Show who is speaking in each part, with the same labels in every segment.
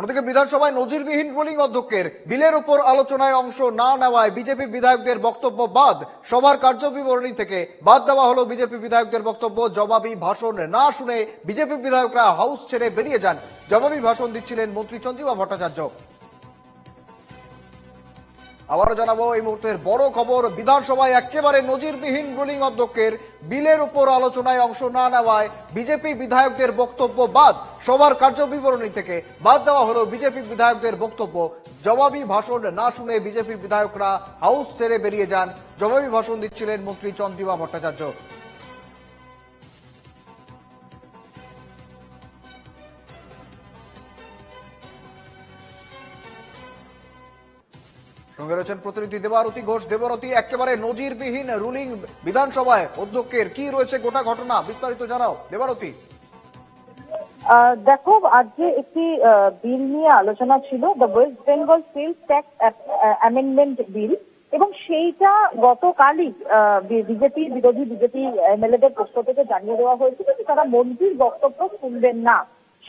Speaker 1: অন্যদিকে বিধানসভায় নজিরবিহীন রুলিং অধ্যক্ষের বিলের উপর আলোচনায় অংশ না নেওয়ায় বিজেপি বিধায়কদের বক্তব্য বাদ। সভার কার্যবিবরণী থেকে বাদ দেওয়া হলো বিজেপি বিধায়কদের বক্তব্য। জবাবি ভাষণ না শুনে বিজেপি বিধায়করা হাউস ছেড়ে বেরিয়ে যান। জবাবি ভাষণ দিচ্ছিলেন মন্ত্রী চন্দ্রিমা ভট্টাচার্য। আবারও জানাব, এই মুহূর্তের বড় খবর, বিধানসভায় একেবারে নজিরবিহীন রুলিং অধ্যক্ষের বিলের উপর আলোচনায় অংশ না নেওয়ায় বিজেপি বিধায়কদের বক্তব্য বাদ। সবার কার্যবিবরণী থেকে বাদ দেওয়া হলো বিজেপি বিধায়কদের বক্তব্য। জবাবি ভাষণ না শুনে বিজেপি বিধায়করা হাউস ছেড়ে বেরিয়ে যান। জবাবি ভাষণ দিচ্ছিলেন মন্ত্রী চন্দ্রিমা ভট্টাচার্য। সঙ্গে রয়েছেন প্রতিনিধি দেবারতী ঘোষ। দেবারতী, একেবারে নজিরবিহীন রুলিং বিধানসভায়। অধ্যক্ষের কি রয়েছে গোটা ঘটনা বিস্তারিত জানাও। দেবারতী।
Speaker 2: দেখো, আজকে একটি বিল নিয়ে আলোচনা ছিল the West Bengal sales tax amendment bill এবং সেইটা গতকালই বিজেপি বিরোধী বিজেপি এমএলএদের পক্ষ থেকে জানিয়ে দেওয়া হয়েছিল যে তারা মন্ত্রীর বক্তব্য শুনবেন না।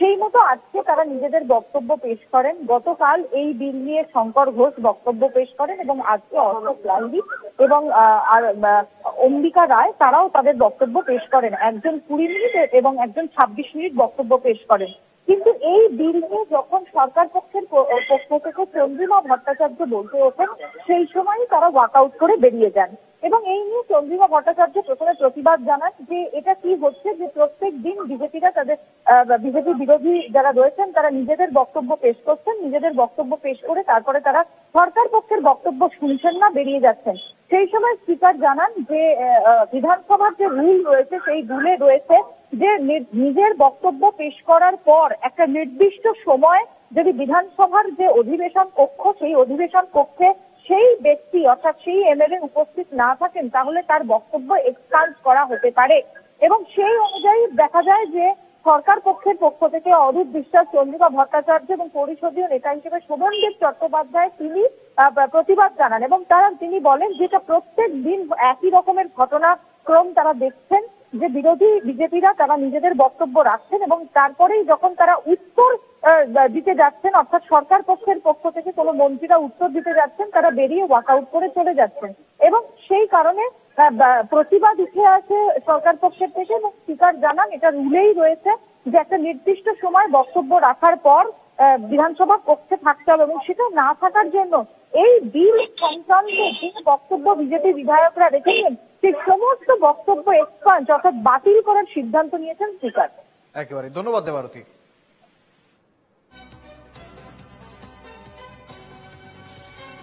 Speaker 2: সেই মতো আজকে তারা নিজেদের বক্তব্য পেশ করেন। গতকাল এই বিল নিয়ে শঙ্কর ঘোষ বক্তব্য পেশ করেন এবং আজকে অশোক লালদি এবং আর অম্বিকা রায় তারাও তাদের বক্তব্য পেশ করেন। একজন কুড়ি মিনিট এবং একজন ছাব্বিশ মিনিট বক্তব্য পেশ করেন। কিন্তু এই বিল নিয়ে যখন সরকার পক্ষের পক্ষ থেকে চন্দ্রিমা ভট্টাচার্য বলতে ওঠেন, সেই সময়ই তারা ওয়াকআউট করে বেরিয়ে যান। এবং এই নিয়ে চন্দ্রিমা ভট্টাচার্য প্রথমে প্রতিবাদ জানান যে এটা কি হচ্ছে যে প্রত্যেক দিন বিজেপিরা তাদের বিজেপি বিরোধী যারা রয়েছেন তারা নিজেদের বক্তব্য পেশ করছেন, নিজেদের বক্তব্য পেশ করে তারপরে তারা সরকার পক্ষের বক্তব্য শুনছেন না, বেরিয়ে যাচ্ছেন। সেই সময় স্পিকার জানান যে বিধানসভার যে রুল রয়েছে, সেই রুলে রয়েছে যে নিজের বক্তব্য পেশ করার পর একটা নির্দিষ্ট সময় যদি বিধানসভার যে অধিবেশন কক্ষ, সেই অধিবেশন কক্ষে সেই ব্যক্তি অর্থাৎ সেই এমএলএ উপস্থিত না থাকেন, তাহলে তার বক্তব্য এক্সকাল্ট করা হতে পারে। এবং সেই অনুযায়ী দেখা যায় যে সরকার পক্ষের পক্ষ থেকে অরূপ বিশ্বাস চন্দ্রিকা ভট্টাচার্য এবং পরিষদীয় নেতা হিসেবে শোভনদেব চট্টোপাধ্যায় তিনি প্রতিবাদ জানান এবং তারা, তিনি বলেন যেটা প্রত্যেক দিন একই রকমের ঘটনাক্রম তারা দেখছেন, যে বিরোধী বিজেপিরা তারা নিজেদের বক্তব্য রাখছেন এবং তারপরেই যখন তারা উত্তর দিতে যাচ্ছেন, অর্থাৎ সরকার পক্ষের পক্ষ থেকে কোনো মন্ত্রীরা উত্তর দিতে যাচ্ছেন, তারা বেরিয়ে ওয়াকআউট করে চলে যাচ্ছেন। এবং সেই কারণে প্রতিবাদ উঠে আসে সরকার পক্ষের থেকে এবং স্পিকার জানান, এটা রুলেই রয়েছে যে একটা নির্দিষ্ট সময় বক্তব্য রাখার পর বিধানসভা কক্ষে থাকতে হবে এবং সেটা না থাকার জন্য এই বিল সংক্রান্ত যে বক্তব্য বিজেপি বিধায়করা রেখেছেন, সেই সমস্ত বক্তব্য এক্সপাঞ্চ অর্থাৎ বাতিল করার সিদ্ধান্ত নিয়েছেন স্পিকার।
Speaker 1: একেবারে, ধন্যবাদ দেবারতী।